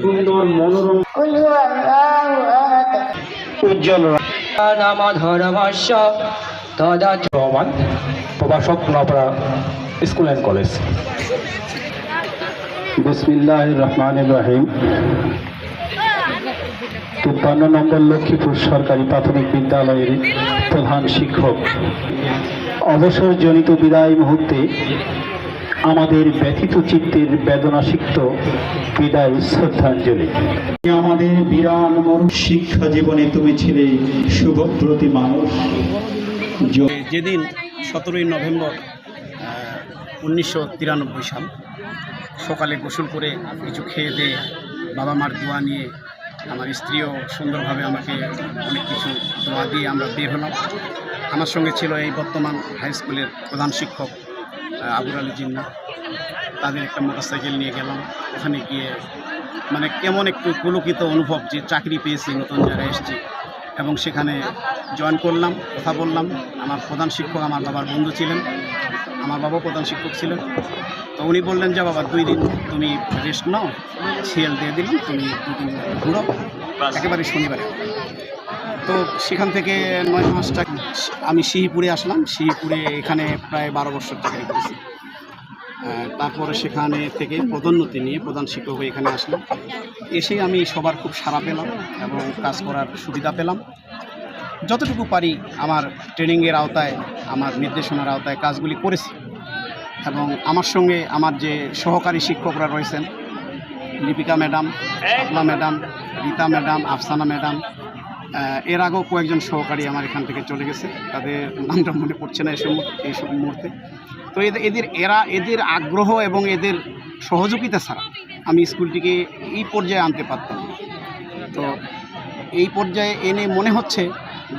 সুন্দর মনোরম উজ্জ্বল তিপ্পান্ন নম্বর লক্ষ্মীপুর সরকারি প্রাথমিক বিদ্যালয়ের প্রধান শিক্ষক। অবসরজনিত বিদায় মুহূর্তে আমাদের ব্যথিত চিত্তের বেদনাসিক্ত বিদায় শ্রদ্ধাঞ্জলি। আমাদের বিরান মরু শিক্ষা জীবনে তুমি ছিলে শুভব্রতী মানুষ। যেদিন সতেরোই নভেম্বর উনিশশো তিরানব্বই সাল সকালে গোসল করে কিছু খেয়ে দিয়ে বাবা মার দোয়া নিয়ে আমার স্ত্রীও সুন্দরভাবে আমাকে অনেক কিছু দোয়া দিয়ে আমরা বের হলাম। আমার সঙ্গে ছিল এই বর্তমান হাই স্কুলের প্রধান শিক্ষক আবুর আলী জিন্না। তাদের একটা মোটরসাইকেল নিয়ে গেলাম। ওখানে গিয়ে মানে কেমন একটু পুলকিত অনুভব যে চাকরি পেয়েছি নতুন জায়গায় এসেছি। এবং সেখানে জয়েন করলাম কথা বললাম। আমার প্রধান শিক্ষক আমার বাবার বন্ধু ছিলেন। আমার বাবা প্রধান শিক্ষক ছিলেন। তো উনি বললেন যে বাবা দুই দিন তুমি রেস্ট নাও সিএল দিয়ে দিলাম তুমি দুদিন ঘুরো। একেবারে শনিবারে। তো সেখান থেকে নয় মাসটা আমি সিহিপুরে আসলাম। সিহিপুরে এখানে প্রায় বারো বছর চাকরি করেছি। তারপরে সেখানে থেকে পদোন্নতি নিয়ে প্রধান শিক্ষক হয়ে এখানে আসলাম। এসে আমি সবার খুব সাড়া পেলাম এবং কাজ করার সুবিধা পেলাম। যতটুকু পারি আমার ট্রেনিংয়ের আওতায়, আমার নির্দেশনার আওতায় কাজগুলি করেছি। এবং আমার সঙ্গে আমার যে সহকারী শিক্ষকরা রয়েছেন, Lipika madam Shapla madam, Rita madam, Afsana madam এর আগেও কয়েকজন সহকারী আমার এখান থেকে চলে গেছে। তাদের নামটা মনে পড়ছে না এসব এইসব মুহূর্তে। তো এদের এদের, এরা, এদের আগ্রহ এবং এদের সহযোগিতা ছাড়া আমি স্কুলটিকে এই পর্যায়ে আনতে পারতাম। তো এই পর্যায়ে এনে মনে হচ্ছে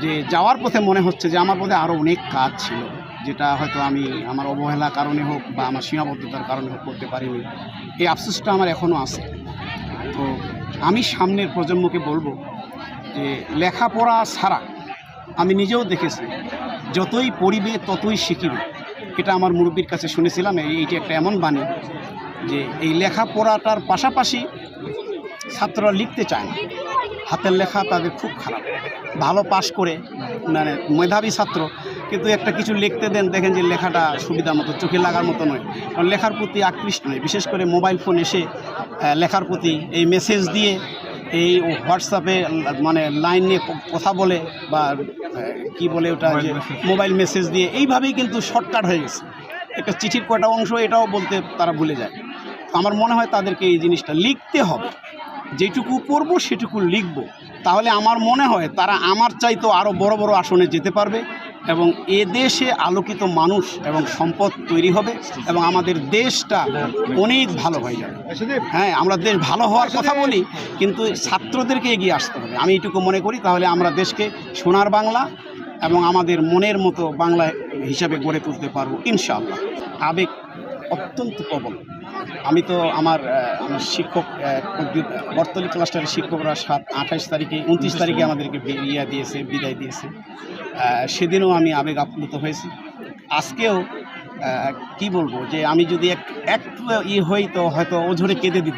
যে, যাওয়ার পথে মনে হচ্ছে যে, আমার পথে আরও অনেক কাজ ছিল, যেটা হয়তো আমি আমার অবহেলার কারণে হোক বা আমার সীমাবদ্ধতার কারণে হোক করতে পারিনি। এই আফসোসটা আমার এখনও আছে। তো আমি সামনের প্রজন্মকে বলব যে লেখাপড়া ছাড়া আমি নিজেও দেখেছি, যতই পড়িবে ততই শিখিবে। এটা আমার মুরব্বীর কাছে শুনেছিলাম, এই- এইটি একটা এমন বাণী যে এই লেখাপড়াটার পাশাপাশি ছাত্ররা লিখতে চায় না। হাতের লেখা তাদের খুব খারাপ। ভালো পাশ করে মানে মেধাবী ছাত্র, কিন্তু একটা কিছু লিখতে দেন, দেখেন যে লেখাটা সুবিধা মতো, চোখে লাগার মতো নয়। কারণ লেখার প্রতি আকৃষ্ট নয়। বিশেষ করে মোবাইল ফোন এসে লেখার প্রতি এই মেসেজ দিয়ে এই হোয়াটসঅ্যাপে মানে লাইন নিয়ে কথা বলে বা কি বলে ওটা যে মোবাইল মেসেজ দিয়ে এইভাবেই কিন্তু শর্টকাট হয়ে গেছে। একটা চিঠির কয়টা অংশ এটাও বলতে তারা ভুলে যায়। আমার মনে হয় তাদেরকে এই জিনিসটা লিখতে হবে। যেটুকু পড়ব সেটুকু লিখব। তাহলে আমার মনে হয় তারা আমার চাইতেও আরও বড় বড় আসনে যেতে পারবে। এবং এ দেশে আলোকিত মানুষ এবং সম্পদ তৈরি হবে এবং আমাদের দেশটা অনেক ভালো হয়ে যাবে। হ্যাঁ আমরা দেশ ভালো হওয়ার কথা বলি, কিন্তু ছাত্রদেরকে এগিয়ে আসতে হবে। আমি এটুকু মনে করি, তাহলে আমরা দেশকে সোনার বাংলা এবং আমাদের মনের মতো বাংলা হিসাবে গড়ে তুলতে পারব, ইনশাআল্লাহ। আবেগ অত্যন্ত প্রবল। আমি তো আমার শিক্ষক বর্তলি ক্লাস্টারের শিক্ষকরা সাত, আঠাশ তারিখে, উনত্রিশ তারিখে আমাদেরকে ইয়া দিয়েছে, বিদায় দিয়েছে। সেদিনও আমি আবেগ আপ্লুত হয়েছি। আজকেও কি বলব যে আমি যদি এক একটু ই হই তো হয়তো ওঝরে কেঁদে দিব।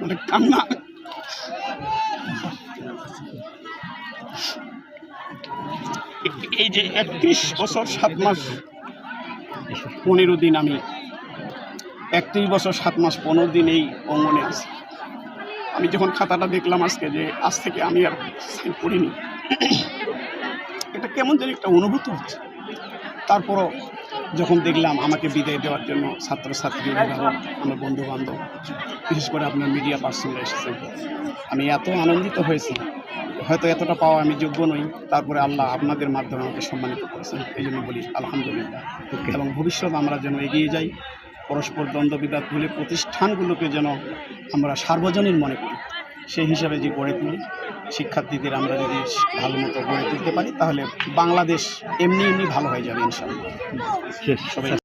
মানে কান্না। এই যে একত্রিশ বছর, সাত মাস, পনেরো দিন আমি একত্রিশ বছর, সাত মাস, পনেরো দিন এই অঙ্গনে আছি। আমি যখন খাতাটা দেখলাম আজকে যে আজ থেকে আমি আর সাইন করিনি। কেমন যেন একটা অনুভূত হচ্ছে। তারপরও যখন দেখলাম আমাকে বিদায় দেওয়ার জন্য ছাত্রছাত্রী, অভিভাবক, আমার বন্ধু বান্ধব বিশেষ করে আপনার মিডিয়া পার্সনরা এসেছেন আমি এত আনন্দিত হয়েছি। হয়তো এতটা পাওয়া আমি যোগ্য নই। তারপরে আল্লাহ আপনাদের মাধ্যমে আমাকে সম্মানিত করেছেন। এই জন্য বলি, আলহামদুলিল্লাহ। এবং ভবিষ্যৎ আমরা যেন এগিয়ে যাই। পরস্পর দ্বন্দ্ববিবাদ ভুলে প্রতিষ্ঠানগুলোকে যেন আমরা সার্বজনীন মনে করি। সেই হিসাবে যে গড়ে তুলি শিক্ষার্থীদের আমরা যদি ভালো মতো গড়ে তুলতে পারি তাহলে বাংলাদেশ এমনি এমনি ভালো হয়ে যাবে ইনশাআল্লাহ সবাই